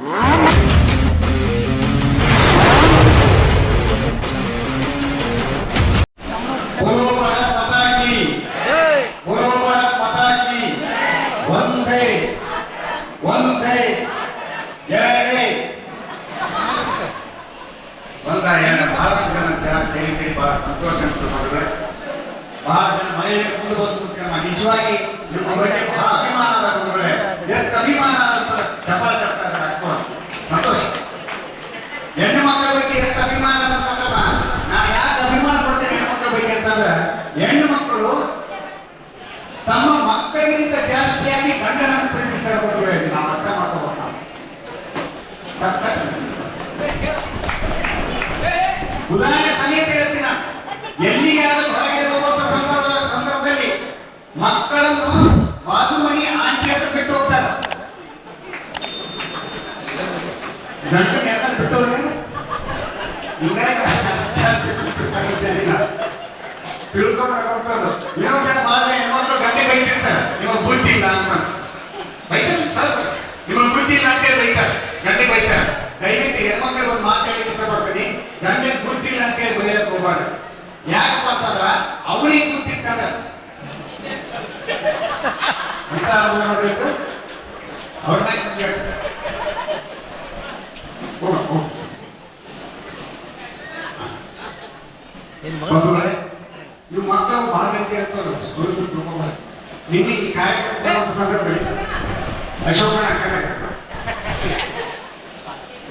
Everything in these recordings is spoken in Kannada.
¡Ah!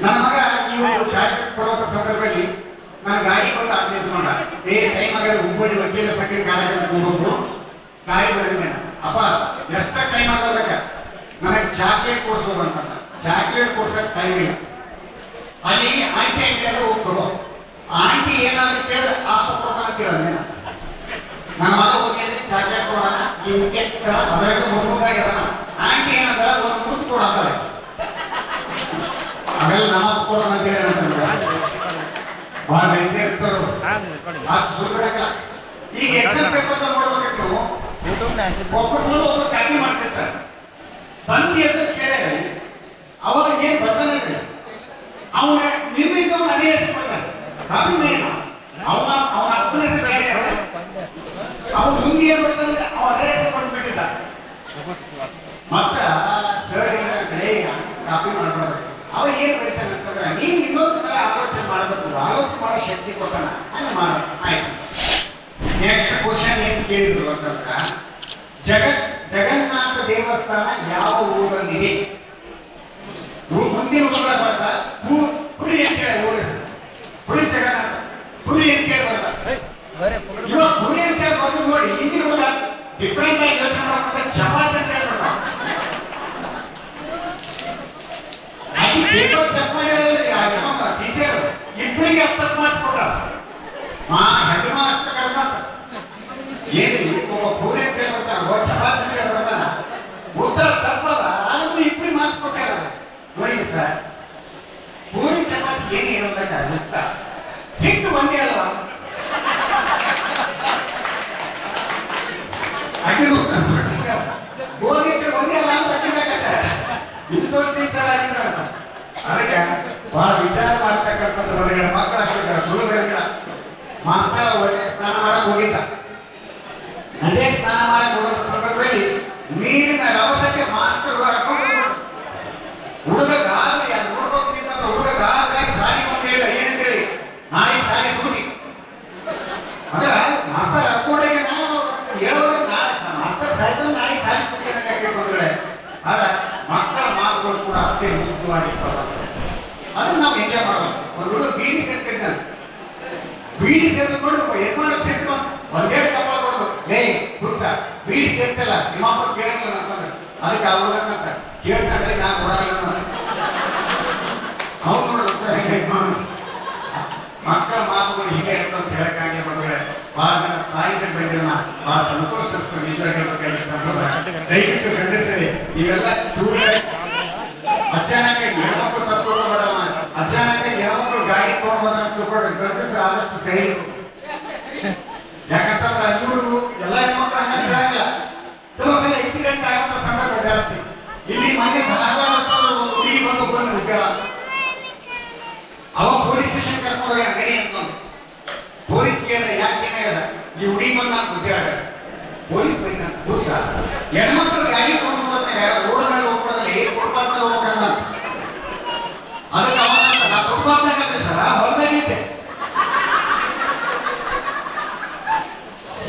ನನ್ನ ಮಗ ಈ ಒಂದು ಕಾರ್ಯಕ್ರಮ ಕೊಡುವಂತ ಸಂದರ್ಭದಲ್ಲಿ ನಾನು ಗಾಡಿ ಬಂದು ಆಟ ನಿಂತ್ಕೊಂಡ ಏ ಟೈಮ್ ಆಗದ ಹುಬ್ಬಳ್ಳಿ ವಕೀಲ ಸಕ್ಕರೆ ಕಾರ್ಯಕ್ರಮಕ್ಕೆ ಹೋಗೋದು ಗಾಡಿ ಬಂದಿದ್ದೆ ಅಪ್ಪ, ಎಷ್ಟ ಟೈಮ್ ಆಗೋದಕ್ಕ ನನಗೆ ಚಾಕ್ಲೇಟ್ ಕೊಡಿಸೋದು ಅಂತ ಚಾಕ್ಲೇಟ್ ಕೊಡ್ಸಕ್ ಟೈಮ್ ಇಲ್ಲ. ಅಲ್ಲಿ ಆಂಟಿ ಆಂಟಿ ಎಲ್ಲ ಹೋಗ್ಬೋದು ಆಂಟಿ ಏನಾದ್ರು ಕೇಳಿದ್ರೆ ಆಪ ಕೊಡ್ತಾನ ಕೇಳಿದ್ರೆ ನನ್ನ ಮಗ ಹೋಗಿ ಚಾಕ್ಲೇಟ್ ಕೊಡೋಣ. ಈ ಉದ್ಯೋಗ ಅದ್ರಾಗ ಮುಂದಾಗಿ ಆಂಟಿ ಏನಂದ್ರೆ ಒಂದು ಮುತ್ತು ಕೊಡೋಣ ಅವೆಲ್ಲ ನಮ್ಮ ಕೂಡ ಕೊಡೋಣ ಅಂತ ಹೇಳಿ ಬಹಳ ಇರ್ತಾರೋ ಅಷ್ಟು ಸುಳ್ಳು ಈಗ ಎಕ್ಸಾಮ್ ಪೇಪರ್ ನೋಡ್ಬೇಕಿತ್ತು. ಒಬ್ಬರು ಒಬ್ಬರು ಕಾಪಿ ಮಾಡ್ತಿರ್ತಾರೆ. ಬಂದು ಹೆಸರು ಕೇಳಿದ್ರೆ ಅವಾಗ ಏನ್ ಬರ್ತಾನೆ ಅವನ ಅದೇ ಕಾಪಿ ಮಾಡಿ ಅವನ ಅವನ ಅಪ್ಪನ ಹೆಸರು ಬೇರೆ ಇರುತ್ತೆ. ಅವ್ನು ಮುಂದೆ ಏನ್ ಬರ್ತಾನೆ ಅವ ಅದೇ ಹೆಸರು ಬಂದ್ಬಿಟ್ಟಿದ್ದ ಮತ್ತ ಸರ್ ಕಡೆ ಕಾಪಿ ಮಾಡ್ಬಾರ್ದು ಅವ ಏನ್ ಬೈತಾನೆ ಅಂತಂದ್ರೆ ನೀನ್ ಇನ್ನೊಂದು ತರ ಆಲೋಚನೆ ಮಾಡಬೇಕು ಆಲೋಚನೆ ಮಾಡೋ ಶಕ್ತಿ ಕೊಟ್ಟಾನ ಹಂಗ ಮಾಡ ಆಯ್ತು ನೆಕ್ಸ್ಟ್ ಕ್ವಶನ್ ಏನ್ ಕೇಳಿದ್ರು ಅಂತಂದ್ರ ಜಗತ್ ಜಗನ್ನಾಥ ದೇವಸ್ಥಾನ ಯಾವ ಊರಲ್ಲಿದೆ ಊ- ಮುಂದಿನ ಊರ ಬರ್ತ ಹೂ- ಹುಳಿ ಅಂತ ಹೇಳಿ ಊರ ಹೆಸರು ಹುಳಿ ಜಗನ್ನಾಥ ಹುಳಿ ಅಂತ ಹೇಳಿ ಬರ್ತ ಇವಾಗ ಹುಳಿ ಅಂತ ಹೇಳಿ ಬಂದು ನೋಡಿ ಹಿಂದಿನ ಊರ ಡಿಫ್ರೆಂಟ್ ಆಗಿ ಯೋಚನೆ ಮಾಡ್ಕೊಂಡ ಚಪಾತಿ ಅಂತ ಹೇಳಿ ಬರ್ತಾವ. ಅಲ್ಲಿ ಪೇಪರ್ ಚೆಕ್ ಮಾಡಿ ಟೀಚರ್ ಇಬ್ಬರಿಗೆ ಹತ್ತತ್ತು ಮಾರ್ಕ್ಸ್ ಕೊಟ್ಟ ಮಾ ಹೆಡ್ ಮಾಸ್ಟರ್ ಕರ್ಕೊಂಡ ಏನು ಒಬ್ಬ ಪೂರಿ ಅಂತ ಹೇಳ್ತಾನ ಒಬ್ಬ ಚಪಾತಿ ಅಂತ ಹೇಳ್ತಾನ ಉತ್ತರ ತಪ್ಪದ ಅದನ್ನು ಇಬ್ಬರಿಗೆ ಮಾರ್ಕ್ಸ್ ಕೊಟ್ಟಾರ ನೋಡಿ ಸರ್ ಪೂರಿ ಚಪಾತಿ ಏನು ಹೇಳ್ಬೇಕ ಉತ್ತರ ಹಿಟ್ಟು ಒಂದೇ ಅಲ್ವಾ ಅಡ್ಡಿ ಗೊತ್ತಾ ಗೋಧಿ ಹಿಟ್ಟು ಒಂದೇ ಅಲ್ಲ ಅಂತ ಅಡ್ಡಿಬೇಕ ಸರ್ ಇಂಥವ್ರು ಟೀಚರ್ ಆಗಿದ್ದಾರೆ ಅಂತ. ಅದಕ್ಕೆ ಬಹಳ ವಿಚಾರ ಮಾಡ್ತಕ್ಕಂಥದ್ದು ಹೊರಗಡೆ ಮಕ್ಕಳು ಅಷ್ಟೇ ಸುಲಭ ಇಲ್ಲ ಮಾಸ್ತರ ಒಳ್ಳೆ ಸ್ನಾನ ಮಾಡಕ್ ಹೋಗಿದ್ದ ಅದೇ ಸ್ನಾನ ಮಾಡಕ್ ಹೋದ ಸಂದರ್ಭದಲ್ಲಿ ನೀರಿನ ರಭಸಕ್ಕೆ ಮಾಸ್ಟರ್ ಹುಡುಗ ಗಾಬರಿ ಅದು ನೋಡ್ಕೋತಿದ್ದ ಹುಡುಗ ಗಾಬರಿಯಾಗಿ ಸಾರಿ ಬಂದು ಹೇಳಿದ ಏನಂತೇಳಿ ನಾಳೆ ಸಾರಿ ಸೂಟಿ ಅದ ಮಾಸ್ತರ್ ಅರ್ಕೊಂಡಾಗ ನಾವು ಹೇಳೋದು ನಾಳೆ ಸ- ಮಾಸ್ತರ್ ಸಾಯ್ತು ನಾಳೆ ಸಾರಿ ಸೂಟಿ ಅನ್ನಕ್ಕೆ ಬಂದ್ರೆ ಆದ್ರೆ ಮಕ್ಕಳ ಮಾತುಗಳು ಕೂಡ ಅದನ್ನ ನಾವು ಎಂಜಾಯ್ ಮಾಡಬೇಕು ಒಂದು ಹುಡುಗ ಬೀಡಿ ಸೇರ್ತಿದ್ದಾನೆ ಬೀಡಿ ಸೇರಿಕೊಂಡು ಯಜಮಾನಕ್ಕೆ ಸೇರ್ತು ಒಂದೆರಡು ಕಪ್ಪಳ ಕೊಡೋದು ಲೇ ಹುಡ್ಸ ಬೀಡಿ ಸೇರ್ತಲ್ಲ ನಿಮ್ಮ ಅಪ್ಪ ಕೇಳಂಗಿಲ್ಲ ಅಂತಂದ್ರೆ ಅದಕ್ಕೆ ಅವ್ರ ಅಂತ ಕೇಳ್ತಾರೆ ನಾ ಕೊಡಲ್ಲ ಅವ್ನು ನೋಡೋದು ಮಕ್ಕಳ ಮಾತುಗಳು ಹೀಗೆ ಅಂತ ಹೇಳಕ್ಕಾಗಿ ಬಂದ್ರೆ ಬಹಳ ಜನ ತಾಯಿ ಬಂದಿಲ್ಲ ಬಹಳ ಸಂತೋಷ ನಿಜ ಹೇಳ್ಬೇಕಾಗಿತ್ತಂದ್ರೆ ದಯವಿಟ್ಟು ಗಂಡಸರಿ ಇವೆಲ್ಲ ಸುಳ್ಳು ಅಚಾನಕ್ ಹೆಣ್ಮಕ್ಳು ತತ್ಕೊಂಡು ಬಿಡೋಣ ಅಚಾನಕ್ ಹೆಣ್ಮಕ್ಳು ಗಾಡಿ ತಗೊಂಡ್ಬೋದ ತಿಳ್ಕೊಂಡು ಗಂಡಸರು ಆದಷ್ಟು ಸೇರಿ ಯಾಕಂತಂದ್ರೆ ಇವರು ಎಲ್ಲ ಹೆಣ್ಮಕ್ಳು ಹಂಗಂತ ಹೇಳಲ್ಲ. ಕೆಲವು ಸಲ ಆಕ್ಸಿಡೆಂಟ್ ಆಗಂತ ಸಂದರ್ಭ ಜಾಸ್ತಿ. ಇಲ್ಲಿ ಮನೆ ಧಾರವಾಡ ಹುಡುಗಿ ಬಂದು ಬಂದು ಅವ ಪೊಲೀಸ್ ಸ್ಟೇಷನ್ ಕರ್ಕೊಂಡು ಹೋಗ್ಯಾರ ಗಣಿ ಅಂತ ಪೊಲೀಸ್ ಕೇಳ ಯಾಕೆ ಏನಾಗದ ಈ ಹುಡಿ ಬಂದು ಅಂತ ಬುದ್ಧಿ ಆಡ ಪೊಲೀಸ್ ಬೈದಂತ ಹೆಣ್ಮಕ್ಳು ಗಾಡಿ ತಗೊಂಡು ಬರ್ತಾರೆ ರೋಡ್ ಮೇಲೆ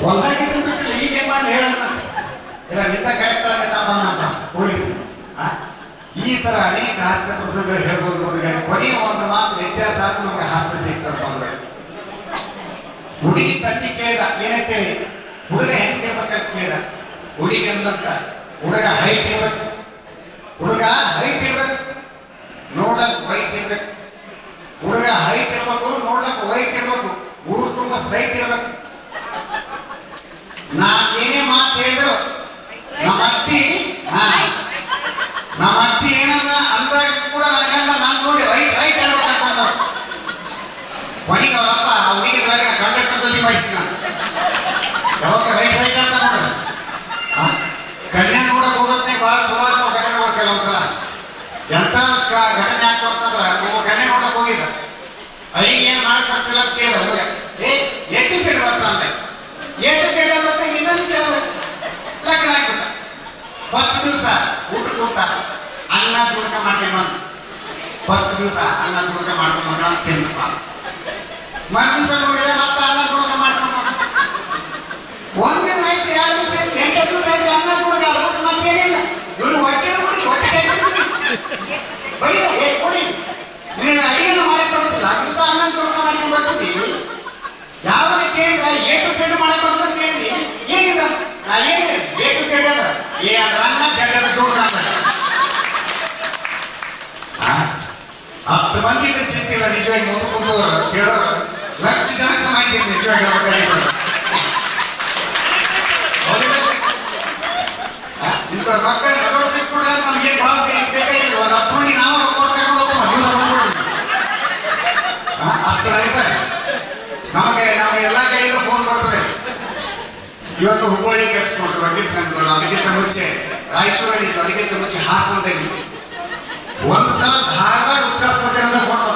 ಹೊಲ್ದಾಗಿದ್ದು ಬಿಟ್ಟು ಈಗ ಮಾಡಿ ಹೇಳೋಣ ಇಲ್ಲ ನಿಂತ ಕರೆಕ್ಟ್ ಆಗತ್ತ ಅಂತ ಪೊಲೀಸ್? ಈ ತರ ಅನೇಕ ಹಾಸ್ಯ ಪ್ರಸಂಗಗಳು ಹೇಳ್ಬೋದು ಅಂದ್ರೆ ಕೊನೆಯ ಒಂದು ಮಾತು ವ್ಯತ್ಯಾಸ ಆದ್ರೂ ನಮ್ಗೆ ಹಾಸ್ಯ ಸಿಗ್ತದೆ ಅಂದ್ರೆ ಹುಡುಗಿ ತಂದಿ ಕೇಳಿದ ಏನಂತ ಹೇಳಿ ಹುಡುಗ ಹೆಂಗೆ ಬೇಕಂತ ಕೇಳಿದ ಹುಡುಗಿ ಅಂದಂತ ಹುಡುಗ ಹೈಟ್ ಇರ್ಬೇಕು ಹುಡುಗ ಹೈಟ್ ಇರ್ಬೇಕು ನೋಡಕ್ ವೈಟ್ ಇರ್ಬೇಕು ಹುಡುಗ ಹೈಟ್ ಇರ್ಬೇಕು ನೋಡಕ್ ವೈಟ್ ಇರ್ಬೇಕು ಹುಡುಗ ತುಂಬಾ ಸೈಟ್ ಇರ್ಬೇಕು ನಾ ಏನೇ ಮಾತು ಹೇಳಿದ್ರು, ನಮ್ಮ ಅತ್ತಿ ನಮ್ಮ ಅತ್ತಿ ಏನಂದ, ಅಂದಾಗ ಕೂಡ ನನ್ನ ಗಂಡ ನಾನು ನೋಡಿ ರೈಟ್ ರೈಟ್ ಹೇಳ್ಬೇಕಂತ ಕೊನೆಗೆ ಅವರಪ್ಪ ಆ ಹುಡುಗಿ ಕಂಡಕ್ಟರ್ ಜೊತೆ ಮಾಡಿಸಿದ ಯಾವಾಗ ರೈಟ್ ರೈಟ್ ಅಂತ ನೋಡ. ಕನ್ಯಾ ನೋಡಕ್ ಹೋಗೋದ್ನೇ ಬಹಳ ಚಲೋ ಆಗ್ತಾವ ಘಟನೆಗಳು ಕೆಲವೊಂದ್ಸಲ. ಎಂತ ಘಟನೆ ಆಗ್ತಾವ ಅಂತಂದ್ರ ಒಬ್ಬ ಕನ್ಯಾ ನೋಡಕ್ ಹೋಗಿದ್ದ. ಅಡಿಗೆ ಏನ್ ಮಾಡಕ್ ಬರ್ತಿಲ್ಲ ಅಂತ ಕೇಳಿದ ಹುಡುಗ ಏ ಎಷ್ಟು ಸೆಟ್ ಬರ್ತಾ ಅಂತ ಎಷ್ಟು ಸೆಡ್ ಬರುತ್ತೆ ಇನ್ನೊಂದು ಕೇಳೋದು ಲಗ್ನ ಆಗ್ಬಿಟ್ಟ ಫಸ್ಟ್ ದಿವಸ ಊಟ ಕೂತ ಅನ್ನ ಚುಡಕ ಮಾಡ್ಕೊಂಡು ಫಸ್ಟ್ ದಿವಸ ಅನ್ನ ಚುಡಕ ಮಾಡ್ಕೊಂಡು ಬಂದ ಅಂತ ತಿಂದಪ್ಪ ಮರುದಿವಸ ನೋಡಿದ ಮತ್ತೆ ಅನ್ನ ಚುಡ್ಕ ಮಾಡ್ಕೊಂಡು ಬಂದ ಒಂದಿನ ಆಯ್ತು ಎರಡು ದಿವಸ ಆಯ್ತು ಎಂಟು ದಿವಸ ಆಯ್ತು ಅನ್ನ ಚುಡ್ಕ ಅದಕ್ಕೆ ಮತ್ತೇನಿಲ್ಲ ಇವ್ರು ಹೊಟ್ಟೆ ಕೊಡಿ ಹೊಟ್ಟೆ ಬೈದ ಏ ಕೊಡಿ ನಿನಗೆ ಅಡಿಗೆನ ಮಾಡಕ್ ಬರ್ತದಿಲ್ಲ ದಿವಸ ಅನ್ನ ಚುಡ್ಕ ಮಾಡ್ಕೊಂಡು ಬರ್ತದಿ ಯಾವಾಗ ಕೇಳಿದ ಏಟು ಚೆಂಡು ಮಾಡಕ್ ಬರ್ತದೆ ಅಂತ ಕೇಳಿದಿ ಏನಿದ ನಾ ಏನ್ ಏಟು ಚೆಂಡು ಅದ ಏ ಅದ್ರ ಅನ್ನ ಚೆಂಡದ ಚುಡ್ಕ ಅಂತ ಆ? ಹತ್ತು ಮಂದಿ ಚಿಂತಿಲ್ಲ ನಿಜವಾಗಿ ಓದ್ಕೊಂಡು ಹೇಳೋ ಲಕ್ಷ ಸಮ ಇದ್ದೀನಿ ನಿಜವಾಗಿ? ಇಂಥ ರೊಕ್ಕ ನಗದು ಸಿಕ್ಬಿಡ ನಮ್ಗೆ ಬೇಕಾಗಿಲ್ಲ ಒಂದು ಹತ್ತು ನಾವು ರೊಕ್ಕ ಅಷ್ಟು ಐತೆ ನಮಗೆ ನಮಗೆ ಎಲ್ಲ ಕಡೆಯಿಂದ ಫೋನ್ ಬರ್ತದೆ. ಇವತ್ತು ಹುಬ್ಬಳ್ಳಿ ಕೆಲ್ಸ್ಕೊಟ್ರು ವಕೀಲ್ ಸಂಘದವರು. ಅದಕ್ಕಿಂತ ಮುಂಚೆ ರಾಯಚೂರಲ್ಲಿತ್ತು ಅದಕ್ಕಿಂತ ಮುಂಚೆ ಹಾಸನದಲ್ಲಿ ಒಂದು ಸಲ ಧಾರವಾಡ ಉಚ್ಚಾಸ್ಪತ್ರೆ ಅಂತ ಫೋನ್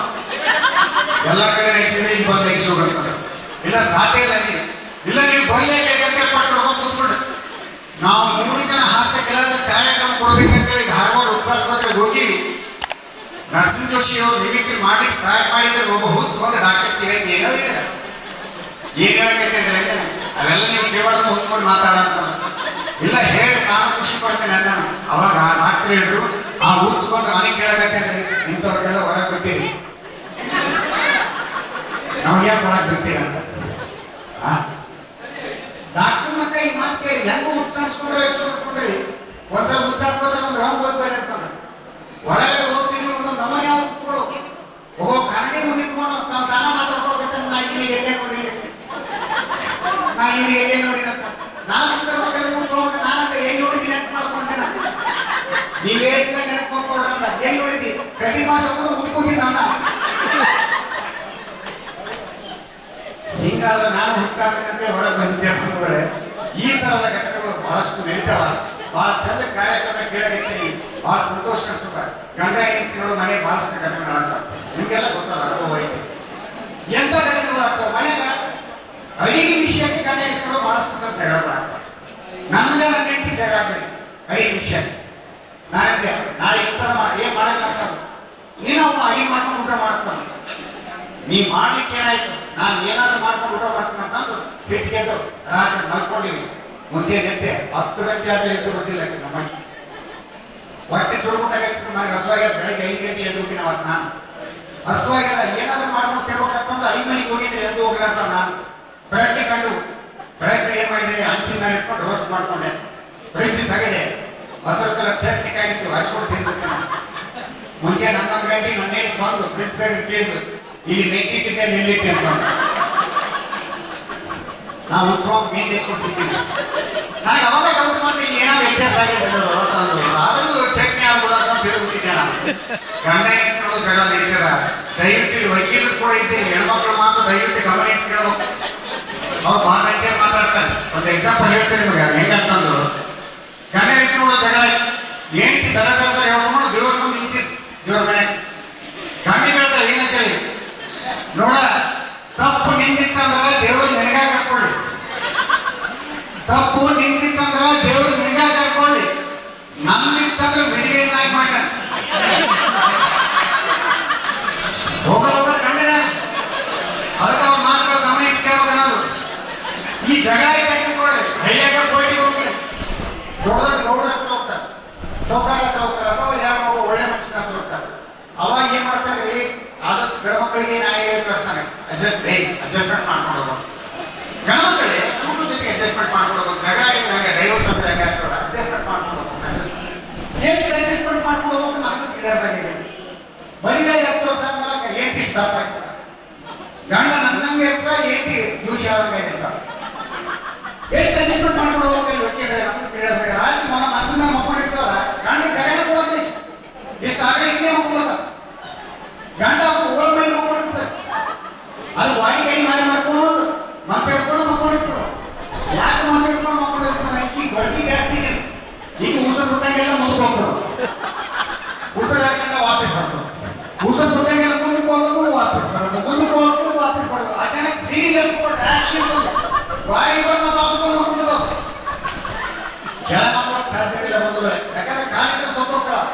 ಎಲ್ಲ ಕಡೆ ನೆಕ್ಸಿದ್ರೆ ಈಗ ಬಂದು ನೆಕ್ಸ್ ಇಲ್ಲ, ಸಾಧ್ಯ ಇಲ್ಲ ನೀವು ಇಲ್ಲ, ನೀವು ಬರ್ಲೇಬೇಕಂತ ಪಟ್ಟು ಹೋಗಿ ಕೂತ್ಬಿಡು ನಾವು ಮೂರು ಜನ ಹಾಸ್ಯ ಕಲಾವಿದ ಕಾರ್ಯಕ್ರಮ ಕೊಡ್ಬೇಕಂತೇಳಿ ಧಾರವಾಡ ಉಚ್ಚಾಸ್ಪತ್ರೆಗೆ ಹೋಗಿವಿ. ನರಸಿಂಹ ಜೋಶಿ ಅವರು ರೀತಿ ಮಾಡ್ಲಿಕ್ಕೆ ಸ್ಟಾರ್ಟ್ ಮಾಡಿದ್ರೆ ಒಬ್ಬ ಹುಚ್ಚ ಹೋದ ಡಾಕ್ಟರ್ ಕಿವಿಯಾಗಿ ಏನೋ ಹೇಳಿದ? ಏನ್ ಹೇಳಕತ್ತಿದ್ರೆ ಅವೆಲ್ಲ ನೀವು ಕೇಳೋದು ಹೊಂದ್ಕೊಂಡು ಮಾತಾಡಂತ ಇಲ್ಲ, ಹೇಳಿ, ನಾನು ಖುಷಿ ಪಡ್ತೇನೆ ಅಂದ ಅವಾಗ ಆ ಡಾಕ್ಟರ್ ಹೇಳಿದ್ರು. ಆ ಉಚ್ಕೊಂಡು ನಾನೇ ಕೇಳಕತ್ತೇನೆ ಇಂಥವ್ರಿಗೆಲ್ಲ ಹೊರಗೆ ಬಿಟ್ಟಿ ನಾವು ಯಾಕೆ ಹೊರಗೆ ಬಿಟ್ಟಿ ಅಂತ. ಡಾಕ್ಟರ್ ಮಕ್ಕ ಈ ಮಾತು ಕೇಳಿ, ಹೆಂಗು ಉಚ್ಚಾರಿಸ್ಕೊಂಡ್ರೆ ಹೆಚ್ಚಿಸ್ಕೊಂಡ್ರಿ ಒಂದ್ಸಲ ಉಚ್ಚಾರಿಸ್ಕೊಂಡ್ರೆ ಒಂದು ರಾಂಗ್ ಹೋಗ್ಬೇಡ ಅಂತಾನೆ ಒಳಗಡೆ ಹೋಗ್ತೀನಿ ಒಂದು ನಮನೆ ಯಾವ ಕೂತ್ಕೊಳ್ಳು ಹೋಗೋ ಕನ್ನಡಿ ಮುಂದೆ ನಾವು ತಾನ ಮಾತಾಡ್ಕೊಳ್ಬೇಕಂತ ನಾ ಇಲ್ಲಿ ಎಲ್ಲೇ ನೋಡಿ ನಾ ಇಲ್ಲಿ ಎಲ್ಲೇ ನೋಡಿನಂತ ನಾನು ಸುಂದರ ಮಕ್ಕಳಿಗೆ ಕೂತ್ಕೊಳ್ಳೋಕೆ ನಾನಂತ ಎಲ್ಲಿ ನೋಡಿದ್ದೀನಿ ಅಂತ ಮಾಡ್ಕೊಂತೀನಿ. ನೀವೇ ಎಲ್ಲಿ ನೋಡಿದಿ ಕಡ್ಡಿ ಭಾಷೆ ಮುದ್ಕೋತೀನಿ ನಾನು. ಹಿಂಗಾದ್ರೆ ನಾನು ಹುಚ್ಚಾಗ್ತೇನೆ ಹೊರಗೆ ಬಂದಿದ್ದೆ ಬಂದ್ಬಿಡೆ ಈ ತರದ ಘಟಕಗಳು ಬಹಳಷ್ಟು ನಡೀತಾವ. ಬಹಳ ಚಂದ ಕಾರ್ಯಕ್ರಮ ಕೇಳಲಿಕ್ಕೆ ಬಹಳ ಸಂತೋಷ ಸುಖ ಗಂಡ ಹೆಂಡತಿಗಳು ಮನೆ ಬಹಳಷ್ಟು ಘಟನೆಗಳಾಗ್ತಾವ ನಿಮ್ಗೆಲ್ಲ ಗೊತ್ತಲ್ಲ, ಅನುಭವ ಐತಿ. ಎಂತ ಘಟನೆಗಳು ಆಗ್ತಾವ ಮನೆಗ ಅಡಿಗೆ ವಿಷಯಕ್ಕೆ ಗಂಡ ಹೆಂಡತಿಗಳು ಬಹಳಷ್ಟು ಸಲ ಜಗಳಗಳಾಗ್ತಾವ ನಮ್ಗೆ ನನ್ನ ಹೆಂಡತಿ ಜಗಳ ಅಡಿಗೆ ವಿಷಯ ನಾನಂದೆ ನಾಳೆ ಈ ಥರ ಏನ್ ಮಾಡಕ್ಕಾಗ್ತದ ನೀನು ಅವನು ಅಡಿಗೆ ಮಾಡ್ಕೊಂಡು ಊಟ ಮಾಡ್ತಾನೆ ನೀ ಮಾಡ್ಲಿಕ್ಕೆ ಏನಾಯ್ತು? ನಾನು ಏನಾದ್ರೂ ಮಾಡ್ಕೊಂಡು ಊಟ ಮಾಡ್ತೀನಿ ಅಂತಂದು ಸಿಟ್ಟಿಗೆ ರಾತ್ರಿ ಮಲ್ಕೊಂಡಿವಿ ಮುಂಚೆ ಎದ್ದೆ ಹತ್ತು ಗಂಟೆ ಆದ್ರೆ ಎದ್ದು ಬಂದಿಲ್ಲ ನಮ್ಮ ಮನೆ. ಹೊಟ್ಟೆ ಚುರುಮುಟ್ಟಾಗೈತೆ ನನಗೆ ಹಸುವಾಗ್ಯದ ಬೆಳಗ್ಗೆ ಐದು ಗಂಟೆ ಎದ್ದು ಬಿಟ್ಟಿನ ಅವತ್ತು ನಾನು. ಹಸುವಾಗ್ಯದ ಏನಾದ್ರು ಮಾಡ್ಕೊಂಡು ತಿರ್ಬೇಕಂತಂದು ಅಡಿಗೆ ಮನೆಗೆ ಹೋಗಿದ್ದೆ, ಎದ್ದು ಹೋಗ್ಲಾರ್ದ ನಾನು. ಬೆಳಗ್ಗೆ ಕಂಡು, ಬೆಳಗ್ಗೆ ಏನ್ ಮಾಡಿದೆ? ಹಂಚಿನ ಇಟ್ಕೊಂಡು ರೋಸ್ಟ್ ಮಾಡ್ಕೊಂಡೆ. ಫ್ರಿಜ್ ತೆಗೆದೆ. ಮೊಸರು ಕಲ ಚಟ್ನಿ ಕಾಯಿತ್ತು ಹಚ್ಕೊಂಡು ನಾನು. ಮುಂಚೆ ನಮ್ಮ ಗಂಟೆ ಬಂದು ಫ್ರಿಜ್ ಕೇಳಿದ್ರು. ಇಲ್ಲಿ ಮೇಕಿ ನಿಲ್ಲಿಟ್ಟೆ ಅಂತ ನಾವು ಉತ್ಸವ ಮೀನ್ ತೆಗೆಸ್ಕೊಟ್ಟಿದ್ದೀವಿ ನನಗೆ ಅವಾಗ ಬಂದು ಇಲ್ಲಿ ಏನೋ ವ್ಯತ್ಯಾಸ ಆಗಿದೆ ಆದ್ರೂ ಚಟ್ನಿ ಆಗ್ಬಿಡ ಅಂತ ತಿರುಗಿಬಿಟ್ಟಿದ್ದೆ ನಾನು. ಗಂಡ ಹೆಂಡತಿಗಳು ಜಗಳ ನಡೀತಾರ ದಯವಿಟ್ಟು ಇಲ್ಲಿ ವಕೀಲರು ಕೂಡ ಇದ್ದೀರಿ. ಹೆಣ್ಮಕ್ಳು ಮಾತ್ರ ದಯವಿಟ್ಟು ಗಮನ ಇಟ್ಕೊಳ್ಬೇಕು ಕೇಳಬೇಕು ಅವ್ರು ಭಾಳ ಮಾತಾಡ್ತಾರೆ. ಒಂದು ಎಕ್ಸಾಂಪಲ್ ಹೇಳ್ತೀನಿ ನಿಮಗೆ. ಹೆಂಗಂತಂದು ಗಂಡ ಹೆಂಡತಿ ನೋಡೋ ಜಗಳ ಹೆಂಡತಿ ದರ ದರ ದರ ಹೇಳ್ಕೊಂಡು ನೋಡಿ, ದೇವ್ರ ಮುಂದೆ ನಿಲ್ಸಿದ್ ದೇವ್ರ ಮನೆ ಗಂಡಿ ಹೇಳ್ತಾರೆ ಏನಂತೇಳಿ ನೋಡ, ತಪ್ಪು ನಿಂತಿತ್ತಂದ್ರೆ ದೇವ್ರ ನಿನಗಾಗ ಹಾಕೊಳ್ಳಿ ತಪ್ಪು ನಿಂತಿತ್ತಂದ್ರೆ ದೇವ್ರ ನಿನಗಾಗ ಹಾಕೊಳ್ಳಿ ನಮ್ಮಿತ್ತಂದ್ರೆ ನಿನಗೇನಾಗಿ ಮಾಡ್ತಾರೆ ಮಕ್ಕಳಿಗೆ ನಾಯಿ ಹೇಳಿ ಕಳಿಸ್ತಾನೆ ಅಡ್ಜಸ್ಟ್ ಏ ಅಡ್ಜಸ್ಟ್ಮೆಂಟ್ ಮಾಡ್ಕೊಂಡು ಹೋಗು ಗಂಡ ಮಕ್ಕಳಿಗೆ ಕುಟುಂಬ ಜೊತೆ ಅಡ್ಜಸ್ಟ್ಮೆಂಟ್ ಮಾಡ್ಕೊಡ್ಬೇಕು ಜಗಳ ಆಗಿದ್ದಾಗ ಡೈವರ್ಸ್ ಅಂತ ಅಡ್ಜಸ್ಟ್ಮೆಂಟ್ ಮಾಡ್ಕೊಡ್ಬೇಕು ಎಷ್ಟು ಅಡ್ಜಸ್ಟ್ಮೆಂಟ್ ಮಾಡ್ಕೊಡ್ಬೇಕು ನನಗೂ ತಿಳಿಯೋದಾಗಿದೆ ಮದುವೆ ಹತ್ತು ವರ್ಷ ಆದ್ಮೇಲೆ ಏಂಟಿ ಸ್ಟಾಪ್ ಆಗ್ತದೆ. ಗಂಡ ನನ್ನಂಗೆ ಇರ್ತಾ ಏಂಟಿ ಜೋಶಿ ಅವ್ರಿಗೆ ಇರ್ತಾ ಎಷ್ಟು ಅಡ್ಜಸ್ಟ್ಮೆಂಟ್ ಮಾಡ್ಕೊಂಡು ಹೋಗ್ಬೇಕು ವ್ಯಕ್ತಿ ನಮ್ಗೆ ತಿಳಿಯೋದಾಗ ರಾತ್ರಿ ಮನ ಮನಸ್ಸಿನ ಮಕ್ಕೊಂಡಿರ್ತಾರ ಗಂಡ ಜಗಳ ಕೊಡೋದ್ರಿ ಎಷ್ಟು ಆಗ ಹಿಂಗೆ ಮಕ್ಕೊಳ್ಳೋದ ಗಂಡ ಅದು ಓಳ್ ಮೇಲೆ ಮಕ್ಕೊಂಡಿರ್ತದೆ ಅದು ವಾಡಿ ಕೈ ಮೇಲೆ ಮಾಡ್ಕೊಂಡು ಮನ್ಸ ಹಿಡ್ಕೊಂಡು ಮಕ್ಕೊಂಡಿರ್ತದೆ ಯಾಕೆ ಮನ್ಸ ಹಿಡ್ಕೊಂಡು ಮಕ್ಕೊಂಡಿರ್ತಾನೆ ಈಗ ಗಡ್ಡಿ ಜಾಸ್ತಿ ಇದೆ ಈಗ ಉಸಿರು ಬಿಟ್ಟಂಗೆಲ್ಲ ಮುಂದಕ್ಕೆ ಹೋಗ್ತದೆ ಉಸಿರು ಹಾಕೊಂಡ ವಾಪಸ್ ಬರ್ತದೆ ಉಸಿರು ಬಿಟ್ಟಂಗೆಲ್ಲ ಮುಂದಕ್ಕೆ ಹೋಗೋದು ವಾಪಸ್ ಬರೋದು ಮುಂದಕ್ಕೆ ಹೋಗೋದು ವಾಪಸ್ ಬರೋದು ಅಚಾನಕ್ ಸೀರಿಯಲ್ ಎತ್ಕೊಂಡು ಆಕ್ಷನ್ ವಾಡಿ ಬಂದು ಮತ್ತೆ ಬಂದು ಮಕ್ಕೊಂಡಿದ್ದು ಕೆಳಗೆ ಸಾಧ್ಯ ಇಲ್ಲ ಬಂಧುಗಳೇ ಯಾಕಂದ್ರೆ ಕಾಲಿನ ಸೋತೋಗ್ತಾವ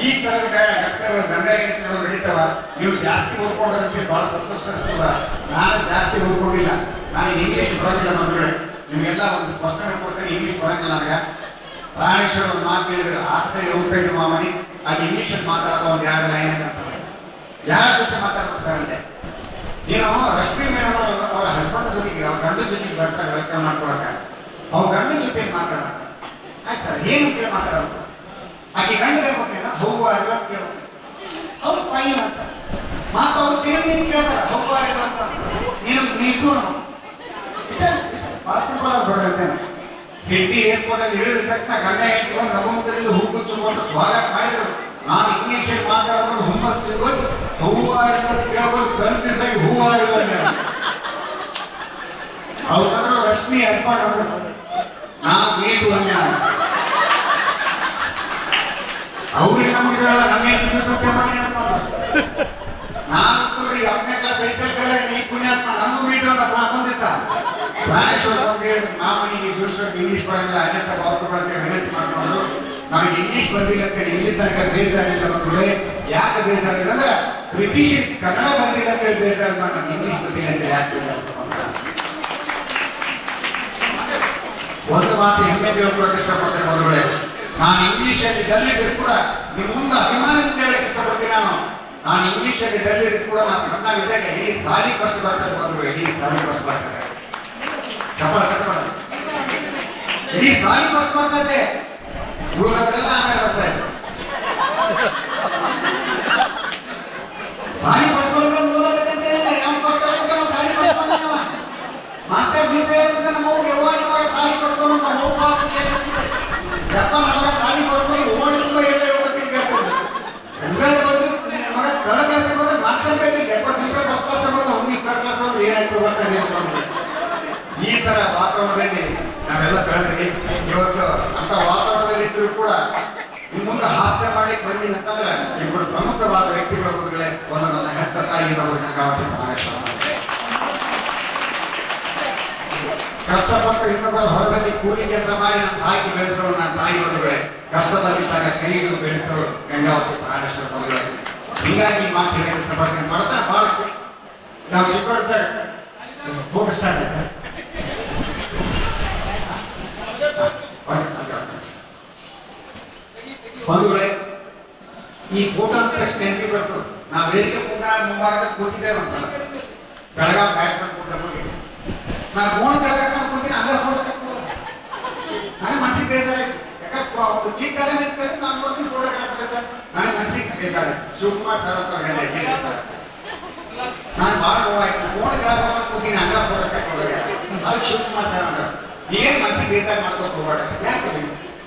ಈ ತರದ ಘಟನೆಗಳು ಗಂಡ ಹೆಂಡತಿಗಳು ನಡೀತಾವ. ನೀವು ಜಾಸ್ತಿ ಓದ್ಕೊಂಡ್ರೆ ಬಹಳ ಸಂತೋಷ ಅನಿಸ್ತದ. ನಾನು ಜಾಸ್ತಿ ಓದ್ಕೊಂಡಿಲ್ಲ. ನಾನು ಇಂಗ್ಲಿಷ್ ಬರೋದಿಲ್ಲ ಬಂಧುಗಳೇ. ನಿಮಗೆಲ್ಲ ಒಂದು ಸ್ಪಷ್ಟನೆ ಕೊಡ್ತೇನೆ ಇಂಗ್ಲಿಷ್ ಬರಂಗಿಲ್ಲ ನನಗೆ ಪ್ರಾಣೇಶ್ವರ ಒಂದು ಮಾತು ಕೇಳಿದ್ರೆ ಆಸ್ಟ್ರೇಲಿಯಾ ಹೋಗ್ತಾ ಇದ್ರು ಮಾಮನಿ ಅದು ಇಂಗ್ಲಿಷ್ ಮಾತಾಡೋ ಒಂದು ಯಾವ ಲೈನ್ ಅಂತ. ಯಾರ ಜೊತೆ ಮಾತಾಡ್ಬೇಕು ಸರ್ ನೀನು ರಶ್ಮಿ ಮೇಡಮ್ ಅವಳ ಹಸ್ಬೆಂಡ್ ಜೊತೆಗೆ ಗಂಡ ಜೊತೆಗೆ ಬರ್ತಾರೆ ವೆಲ್ಕಮ್ ಮಾಡ್ಕೊಳಕ ಅವ್ರ ಗಂಡ ಜೊತೆ ಮಾತಾಡ ಆಯ್ತು ಸರ್, ಏನು ಕೇಳಿ ಮಾತಾಡಬೇಕು ಆಕೆ ಗಂಡ ಹೇಳ್ಬೇಕೇನ ಹೌವ ಅಲ್ವಾ ಕೇಳು. ಅವ್ರು ಫೈನ್ ಅಂತ. ಮಾತು ಅವ್ರು ನೀನು ಕೇಳ್ತಾರೆ, ಹೋಗುವ ಅಂತ. ನೀನು ನೀಟು ಇಷ್ಟ ಇಷ್ಟ. ಭಾಳ ಸಿಂಪಲ್ ಆಗಿ ಬಿಡೋದಂತೇನೆ ಸಿಟಿ ಏರ್ಪೋರ್ಟ್ ಅಲ್ಲಿ ಇಳಿದ ತಕ್ಷಣ ಗಂಡ ಹೆಂಡ್ಕೊಂಡು ನಗುಮುಖದಿಂದ ಹೂಗುಚ್ಚಿಕೊಂಡು ಸ್ವಾಗತ ಮಾಡಿದ್ರು. ನಾನು ಇಂಗ್ಲಿಷ್ ಮಾತಾಡ್ಕೊಂಡು ಹುಮ್ಮಸ್ತಿದ್ದು ಹೋಗಿ ಹೂವ ಅನ್ನೋದು ಕೇಳ್ಬೋದು ಕನ್ಫ್ಯೂಸ್ ಆಗಿ ಹೂವ ಅಲ್ವಾ ಅಂದೆ. ಅವ್ರು ಬಂದ್ರು ರಶ್ಮಿ ಹಸ್ಬೆಂಡ್ ಅಂದ್ರು ನಾವು ನೀಟು ಅನ್ಯ ಅವ್ರಿಗೆ ನಮಗೆ ಹೇಳಲ್ಲ ನಮಗೆ ತಿಳ್ಕೊಂಡೆ ಮಾಡಿ ಅಂತ ನಾನು ಕೂತ್ರಿ ಹತ್ತನೇ ಕ್ಲಾಸ್ ಐಸಲ್ ಕಲೆ ನೀ ಪುಣ್ಯಾತ್ಮ ನಮಗೂ ಮೀಟು ಅಂತ ಬಂದಿತ್ತ ಪ್ರಾಣೇಶ್ವರ ಅಂತ ಹೇಳಿದ್ರು ಮಾಮನಿಗೆ ಜೋಶ್ವರ್ ಇಂಗ್ಲಿಷ್ ಬರಲ್ಲ ಅನ್ಯತ ಹಾಸ್ಪಿಟಲ್ ಅಂತ ವಿನಂತಿ ಮಾಡ್ಕೊಂಡು ನನಗೆ ಇಂಗ್ಲಿಷ್ ಬಂದಿಲ್ಲ ಅಂತ ಇಲ್ಲಿ ತನಕ ಬೇಜಾರಿಲ್ಲ ಬಂದ್ರೆ ಯಾಕೆ ಬೇಜಾರಿಲ್ಲ ಅಂದ್ರೆ ಬ್ರಿಟಿಷ್ ಕನ್ನಡ ಬಂದಿಲ್ಲ ಅಂತ ಹೇಳಿ ಬೇಜಾರು ನಾನು ಇಂಗ್ಲಿಷ್ ಬಂದಿಲ್ಲ ಅಂತ ಯಾಕೆ ಬೇಜಾರು ಒಂದು ಮಾತು ಹೆಮ್ಮೆ ತಿಳ್ಕೊಳಕ್ಕೆ ಇಷ್ಟಪಡ್ತೇನೆ ಮೊದಲೇ ನಾನು ಇಂಗ್ಲಿಷ್ ಅಲ್ಲಿ ಡಲ್ ಕೂಡ ನಿಮ್ ಮುಂದೆ ಅಭಿಮಾನದಿಂದ ಹೇಳಕ್ಕೆ ಇಷ್ಟಪಡ್ತೀನಿ ನಾನು. ನಾನು ಇಂಗ್ಲಿಷ್ ಅಲ್ಲಿ ಡಲ್ ಕೂಡ ನಾನು ಸಣ್ಣವಿದ್ದಾಗ ಇಡೀ ಸಾಲಿ ಫಸ್ಟ್ ಬರ್ತಾರೆ ಮೊದಲು ಇಡೀ ಸಾಲಿ ಕಷ್ಟ ಬರ್ತಾರೆ ಇಡೀ ಸಾಲಿ ಫಸ್ಟ್ ಬರ್ತದೆ. ಉಳಿದವರೆಲ್ಲ ಆಮೇಲೆ ಬರ್ತಾರೆ ಸಾಲಿ ಫಸ್ಟ್ ಬರ್ಬೇಕು ಓದಬೇಕಂತ ಏನಿಲ್ಲ ಯಾವ ಫಸ್ಟ್ ಆಗ್ಬೇಕು ಸಾಲಿ ಫಸ್ಟ್ ಮಾಸ್ಟರ್ ಅಂತ ಯಾವಾಗ ಸಾಲಿ ಸಾಲಿ ಎಲ್ಲ ಹೋಗ್ತೀನಿ ಕೇಳ್ತಿದ್ದೆ ರಿಸಲ್ಟ್ ಬಂದು. ಮಗ ಥರ್ಡ್ ಕ್ಲಾಸ್ ಮಾಸ್ಟರ್ ದಿವಸ ಫಸ್ಟ್ ಕ್ಲಾಸ್ ಬಂದು ಅವ್ನಿಗೆ ಥರ್ಡ್ ಕ್ಲಾಸ್ ಬಂದು. ಈ ತರ ವಾತಾವರಣದಲ್ಲಿ ನಾವೆಲ್ಲ ಬೆಳೆದ್ವಿ. ಇವತ್ತು ಅಂತ ಇದ್ರು ಕೂಡ ನಿಮ್ ಮುಂದೆ ಹಾಸ್ಯ ಮಾಡಕ್ಕೆ ಬಂದಿನಿ ಅಂತಂದ್ರೆ ಇಬ್ಬರು ಪ್ರಮುಖವಾದ ವ್ಯಕ್ತಿಗಳ ಮುಂದುಗಡೆ ಒಂದು ನನ್ನ ಹೆತ್ತ ತಾಯಿ ನಮ್ಮ ಕಷ್ಟಪಟ್ಟು ಇನ್ನೊಬ್ಬರ ಹೊರದಲ್ಲಿ ಕೂಲಿ ಕೆಲಸ ಮಾಡಿ ನನ್ನ ಸಾಕಿ ಬೆಳೆಸೋರು ನನ್ನ ತಾಯಿ ಬಂಧುಗಳೇ ಕಷ್ಟದಲ್ಲಿದ್ದಾಗ ಕೈ ಹಿಡಿದು ಬೆಳೆಸೋರು ಗಂಗಾವತಿ ಪ್ರಾಣೇಶ್ವರ ಬಂಧುಗಳೇ ಹೀಗಾಗಿ ಮಾತು ಹೇಳಕ್ಕೆ ಬಹಳ ನಾವು ಚಿಕ್ಕವರಿದ್ದಾಗ ಆಯ್ತಾ? ಬಂಧುಗಳೇ ಈ ಫೋಟೋ ಅಂತ ತಕ್ಷಣ ನೆನಪಿ ಬರ್ತದೆ ನಾವು ವೇದಿಕೆ ಪುಟ ಮುಂಭಾಗದ ಕೂತಿದ್ದೇವೆ ಒಂದ್ಸಲ. ಬೆಳಗಾವ್ ಕಾರ್ಯಕ್ರಮ ಕೂಡ ನಾ ಗೋಣ ಕೆಳಗೆ ಕೂತೀನಿ ಅಂದ್ರೆ ಫೋಟೋ ತಕ್ಕೊಳ್ಳೋದು ನನಗೆ ಮನಸ್ಸಿಗೆ ಬೇಸರ ಆಯ್ತು. ಯಾಕಂದ್ರೆ ಒಂದು ಚಿಕ್ಕ ಕಲೆ ನಿಲ್ಸ್ತಾರೆ, ನಾನು ನೋಡ್ತೀನಿ ಫೋಟೋ ಕೆಳಗೆ ನನಗೆ ಮನಸ್ಸಿಗೆ ಬೇಸರ ಆಯ್ತು. ಶಿವಕುಮಾರ್ ಸರ್ ಅಂತ ಗಂಡ ಬೇಸರ ನಾನು ಭಾಳ ಆಯ್ತು. ಗೋಣ ಕೆಳಗೆ ಕೂತೀನಿ ಅಂದ್ರೆ ಫೋಟೋ ತಕ್ಕೊಳ್ಳೋದು ಅದಕ್ಕೆ ಶಿವಕುಮಾರ್ ಸರ್ ಅಂದ್ರೆ. ಏನ್ ಮನಸ್ಸಿಗೆ ಬೇಸರ ಮಾಡ್ಕೊಂಡು ಯಾಕೆ?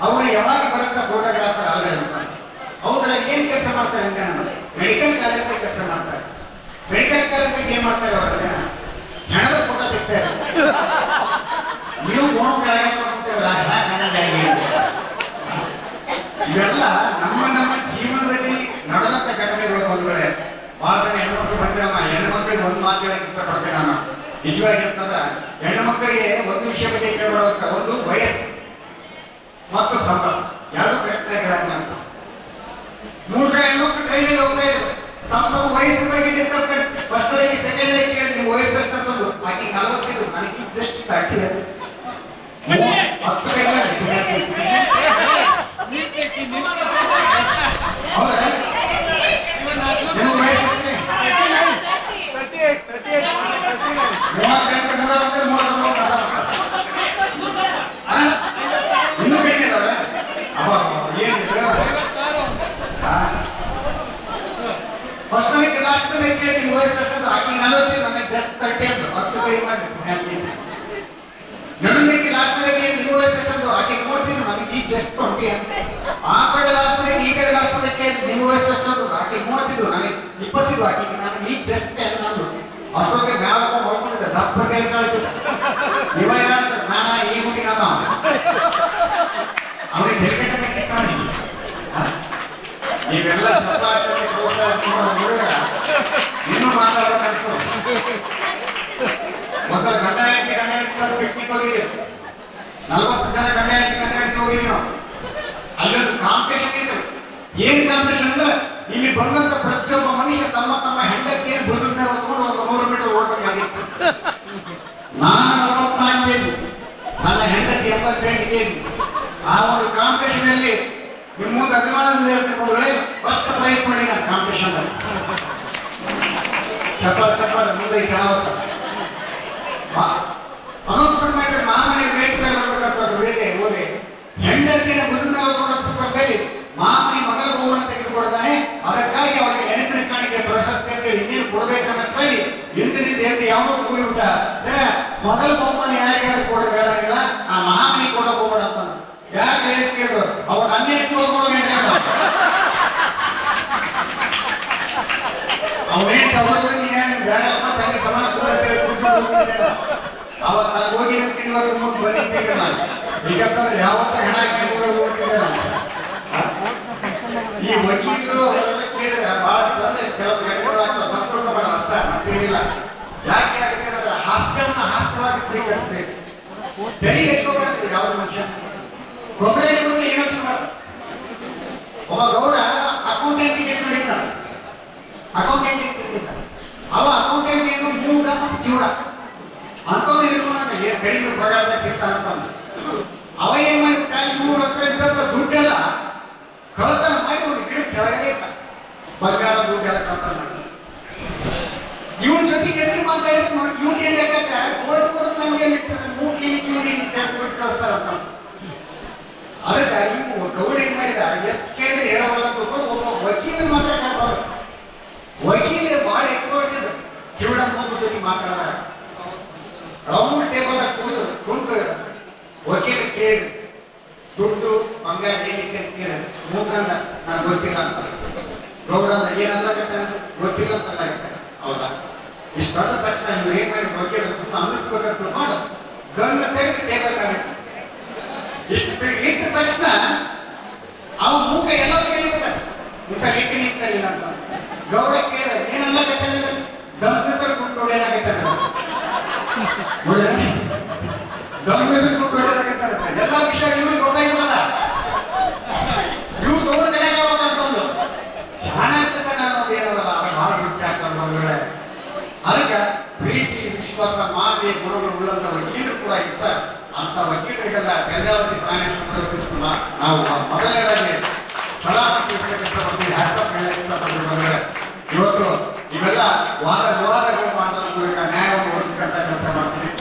ಅವ್ರು ಯಾವಾಗ ಬರುತ್ತಾ ಫೋಟೋಗ್ರಾಫರ್ ಅಲ್ಲ ಅಂತ ಹೌದಾ? ಏನ್ ಕೆಲಸ ಮಾಡ್ತಾರೆ ಅಂತ ಮೆಡಿಕಲ್ ಕಾಲೇಜ್ ಕೆಲಸ ಮಾಡ್ತಾರೆ. ಮೆಡಿಕಲ್ ಕಾಲೇಜ್ ಏನ್ ಮಾಡ್ತಾರೆ ಅವ್ರ? ಹಣದ ಫೋಟೋ ತೆಗ್ತಾರೆ ನೀವು ಗೋಣ ಕೆಳಗೆ ಹಾಕೊಂಡ್ಬಿಡ್ತೀರಲ್ಲ, ಹೆಣ ಕಣ್ಣಲ್ಲಿ ಅಂತ. ಇವೆಲ್ಲ ನಮ್ಮ ನಮ್ಮ ಜೀವನದಲ್ಲಿ ನಡೆದಂತ ಘಟನೆಗಳು ಬಂಧುಗಳೇ ಬಹಳ ಜನ ಹೆಣ್ಮಕ್ಳು ಹೆಣ್ಣು ಹೆಣ್ಮಕ್ಳಿಗೆ ಒಂದು ಮಾತು ಹೇಳಕ್ ಇಷ್ಟಪಡ್ತೇನೆ ನಾನು. ನಿಜವಾಗಿ ಅಂತದ ಹೆಣ್ಣು ಮಕ್ಕಳಿಗೆ ಒಂದು ವಿಷಯ ಬಗ್ಗೆ ಕೇಳಬಾರ್ದಂತ ಒಂದು ವಯಸ್ಸು. ಮತ್ತು ಸಂಬಳ. ಎರಡು ಪ್ರಯತ್ನಗಳನ್ನ ಮೂರು ಜನ ಹೆಣ್ಮಕ್ಳು ಕೈಯಲ್ಲಿ ಹೋಗ್ತಾ ಇದ್ರು ತಮ್ಮ ತಮ್ಮ ವಯಸ್ಸಿನ ಬಗ್ಗೆ ಡಿಸ್ಕಸ್ ಮಾಡಿ. ಫಸ್ಟ್ ಅಲ್ಲಿ ಸೆಕೆಂಡ್ ಅಲ್ಲಿ ಕೇಳಿ ನೀವು ವಯಸ್ಸು ಎಷ್ಟು ಅಂತಂದು ಆಕೆ ನಲವತ್ತಿದ್ದು ನನಗೆ ಜಸ್ಟ್ ತರ್ಟಿ ಹತ್ತು ಕೈ ಮಾಡಿ ಹೌದಾ? ನಿಮ್ಮ ವಯಸ್ಸು ಎಷ್ಟು? ಮೂವತ್ತೆಂಟು ಮೂವತ್ತೊಂದು ಮೂವತ್ತೊಂಬತ್ತು ಆ? ಇನ್ನೂ ಕಡಿಮೆ ಇದಾವೆ ಅವ ಏನಿದೆ ಫಸ್ಟ್ ನೈಟ್ ಲಾಸ್ಟ್ ನೈಟ್ ಕೇಳ್ತೀನಿ ವಯಸ್ಸು ಎಷ್ಟು ಆಕೆ ನಲವತ್ತು ನನಗೆ ಜಸ್ಟ್ ತರ್ಟಿ ಅಂತ ಹತ್ತು ಕಡಿಮೆ ಮಾಡಿ ಪುಣ್ಯಾತ್ಮ ನಡುವಿಗೆ ಲಾಸ್ಟ್ ನೈಟ್ ಕೇಳಿ ನೀವು ವಯಸ್ಸು ಎಷ್ಟು ಆಕೆ ನೋಡ್ತೀನಿ ನನಗೆ ಈ ಜಸ್ಟ್ ಟ್ವೆಂಟಿ ಅಂತ ಆ ಕಡೆ ಲಾಸ್ಟ್ ನೈಟ್ ಈ ಕಡೆ ಲಾಸ್ಟ್ ನೈಟ್ ಕೇಳಿ ನೀವು ವಯಸ್ಸು ಎಷ್ಟು ಆಕೆ ಮೂವತ್ತಿದ್ದು ನನಗೆ ಇಪ್ಪತ್ತಿದ್ದು ಆಕೆ ನನಗೆ ಈ ಜಸ್ಟ್ ಟೆನ್ ನಾನು ಅಷ್ಟೊತ್ತಿಗೆ ಮ್ಯಾಲ ಹೋಗ್ಬಿಟ್ಟಿದ್ದೆ, ದಪ್ಪ ಕೈ ಕಳ್ತಿದ್ದೆ ಇವ ನಾನ ಈ ಹುಟ್ಟಿನ ಅವನಿಗೆ ಹೆಲ್ಮೆಟ್ ಬೇಕಿತ್ತಾನೆ ನೀವೆಲ್ಲ ಹುಡುಗ ಇನ್ನೂ ಅನ್ಸ್ತು ಹೊಸ ಗಂಡ ಹೆಂಡತಿ ಗಂಡ ಹೆಂಡತಿ ಪಿಕ್ನಿಕ್ ಹೋಗಿದ್ದೀವಿ. ನಲ್ವತ್ತು ಜನ ಗಂಡ ಹೆಂಡತಿ ಗಂಡ ಹೆಂಡತಿ ಹೋಗಿದ್ದೀವಿ ನಾವು. ಕಾಂಪಿಟೇಷನ್ ಏನ್ ಕಾಂಪಿಟೇಷನ್ ಅಂದ್ರೆ ಇಲ್ಲಿ ಬಂದಂತ ಪ್ರತಿಯೊಬ್ಬ ಮನುಷ್ಯ ತಮ್ಮ ತಮ್ಮ ಹೆಂಡತಿಯನ್ನು ಮೇಲೆ ಹೊತ್ಕೊಂಡು ಒಂದು ನೂರು ಮೀಟರ್ ಓಡಬೇಕಾಗಿತ್ತು ನಾನು ನಲವತ್ನಾಲ್ಕು ಕೆಜಿ ನನ್ನ ಹೆಂಡತಿ ಎಂಬತ್ತೆಂಟು ಕೆಜಿ ಆ ಒಂದು ಕಾಂಪಿಟೇಷನ್ ಅಲ್ಲಿ ನಿಮ್ಮದು ಮುಂದೆ ಅಭಿಮಾನದಿಂದ ಹೇಳ್ತಿರ್ಬೋದ್ರೆ ಫಸ್ಟ್ ಪ್ರೈಸ್ ಮಾಡಿ ನಾನು ಕಾಂಪಿಟೇಷನ್ ಚಪ್ಪಲ ಚಪ್ಪಲ ಮುಂದೆ ಈ ಕಲಾವತ ಅನೌನ್ಸ್ಮೆಂಟ್ ಮಾಡಿದ್ರೆ ಮಾಮನಿ ವೇದಿಕೆ ಹೆಂಡತಿನ ಭುಜದ ಮೇಲೆ ಹೊತ್ಕೊಂಡು ಸ್ಪರ್ಧೆಯಲ್ಲಿ ಮಾಮನಿ ಹೇಳಿ ಇನ್ನೇನು ಕೊಡಬೇಕನ್ನಷ್ಟರಲ್ಲಿ ಹಿಂದಿನಿಂದ ಉಂಟ ಸರ ಮೊದಲ ಬಹುಮಾನ ಯಾರಿಗಾರು ಕೊಡಬೇಡ ಆ ಮಹಾಮನಿ ಕೊಡಕ್ ಹೋಗ್ಬೇಡ ಅಂತ ಯಾಕೆ ಹೇಳಿ ಕೇಳಿದ್ರು ಅವ್ರು ನನ್ನ ಹೆಂಡತಿ ಹೋಗ್ಕೊಡೋ ತಗೊಂಡು ಬೇಡಪ್ಪ ತಂಗಿ ಸಮಾನ ಕೂಡ. ನಾನು ಹೋಗಿ ಇವತ್ತು ಮುಂದೆ ಬಂದಿದ್ದೀಗ ನಾನು. ಈಗ ಯಾವತ್ತ ಹಣ ನಾನು ಈ ವಕೀಲರು ಕೇಳಿದ್ರೆ ಬಹಳ ಚಂದ ಕೆಲವು ಘಟನೆಗಳಾಗ್ತವೆ ತಪ್ಪು ಬೇಡ ಅಷ್ಟೇ ಮತ್ತೇನಿಲ್ಲ ಯಾಕೆ ಹೇಳಕ್ಕೆ ಅಂದ್ರೆ ಹಾಸ್ಯವಾಗಿ ಸ್ವೀಕರಿಸಬೇಕು ತೆರಿಗೆ ಹೆಚ್ಚೋಗ್ಬಿಡುತ್ತೆ ಯಾವ ಮನುಷ್ಯ ಕೊಬ್ಬರಿ ಮುಂದೆ ಏನು ಹೆಚ್ಚು ಒಬ್ಬ ಗೌಡ ಅಕೌಂಟೆಂಟ್ ಟಿಕೆಟ್ ನಡೀತಾನೆ ಅಕೌಂಟೆಂಟ್ ಟಿಕೆಟ್ ಅವ ಅಕೌಂಟೆಂಟ್ ಏನು ಮೂಡ ಮತ್ತು ಕ್ಯೂಡ ಅಂತವ್ರು ಇಟ್ಕೊಂಡ ಏನು ಕಡಿಮೆ ಪಗಾರದಾಗ ಸಿಗ್ತಾನ ಅಂತ ಅವ ಏನ್ ಮಾಡಿಬಿಟ್ಟ ಈ ಮೂರು ಅಂತ ಇದ್ದಂತ ದುಡ್ಡೆಲ್ಲ ಕಳತನ ಮಾಡಿ ಒಂದು ಗಿಡ ಕೆಳಗಡೆ ಇಟ್ಟ. ಬಂಗಾರ ದುಡ್ಡೆಲ್ಲ ಕಳತನ ಮಾಡಿ. ಇವನ್ ಜೊತೆಗೆ ಎಲ್ಲಿ ಮಾತಾಡಿದ್ರು ಏನ್ ಲೆಕ್ಕಾಚಾರ? ಕೋರ್ಟ್ ಕೋರ್ಟ್ ನಮ್ಗೆ ಏನಿರ್ತದೆ ಇರ್ತದೆ ಮೂರ್ ಕಿವಿ ಕಿವಿ ವಿಚಾರಿಸ್ಬಿಟ್ಟು ಕಳಿಸ್ತಾರಂತ? ಅದಕ್ಕೆ ಇವು ಗೌಡ ಏನ್ ಮಾಡಿದ? ಎಷ್ಟು ಕೇಳಿದ್ರೆ ಹೇಳಬಲ್ಲ ತಿಳ್ಕೊಂಡು ಒಬ್ಬ ವಕೀಲ ಮಾತಾಡ್ತಾರೆ ವಕೀಲ ಬಹಳ ಎಕ್ಸ್ಪರ್ಟ್ ಇದ್ದ. ಕಿವಿಡ ಮೂಗು ಜೊತೆ ಮಾತಾಡ ರೌಂಡ್ ಟೇಬಲ್ ಕೂತು, ಕುಂತು ವಕೀಲ ಕೇಳಿದ್ರು. ದುಡ್ಡು ಮಂಗ ಏನಿಕ್ಕೆ ಕೇಳಿದ ಮೂಕಂದ ನನಗೆ ಗೊತ್ತಿಲ್ಲ ಅಂತ. ಗೌಡ ಏನಂದ್ರೆ ಏನಂದ ಗೊತ್ತಿಲ್ಲ ಅಂತ. ಹೌದಾ? ಇಷ್ಟು ಬಂದ ತಕ್ಷಣ ನೀವು ಏನ್ ಮಾಡಿ ಬಗ್ಗೆ ಸುಮ್ಮನೆ ಅನ್ನಿಸ್ಬೇಕಂತ ಮಾಡು ಗಂಡ ತೆಗೆದು ಕಾಣಿಟ್ಟು ಇಷ್ಟು ಇಟ್ಟ ತಕ್ಷಣ ಅವ ಮೂಕ ಎಲ್ಲ ಕೇಳಿಬಿಟ್ಟ ಇಂಥ ಇಟ್ಟು ನಿಂತ ಇಲ್ಲ ಅಂತ. ಗೌರವ ಕೇಳಿದ ಏನೆಲ್ಲ ಕತ್ತಲ್ಲ ದಮ್ಮಿದ್ರ ಕುಂಟೋಡಿ ಏನಾಗತ್ತೆ ನೋಡಿ. ದಮ್ಮಿದ್ರ ಕುಂಟೋಡಿ ಏನಾಗತ್ತೆ ಎಲ್ಲ ವಿಷಯ ಕೂಡ ಇದ್ದ ಅಂತ ವಕೀಲರಿಗೆಲ್ಲ ಗಂಗಾವತಿ ಫೈನಾನ್ಸ್ ನಾವು ಮೊದಲನೇದಾಗಿ ಸಲಾಮತಿ ಇವತ್ತು ಇವೆಲ್ಲ ವಾರ ವಿವಾದಗಳು ಮಾತಾಡ್ಬೇಕು ನ್ಯಾಯವನ್ನು ಉಳಿಸ್ಕೊಂತ ಕೆಲಸ ಮಾಡ್ತೀವಿ.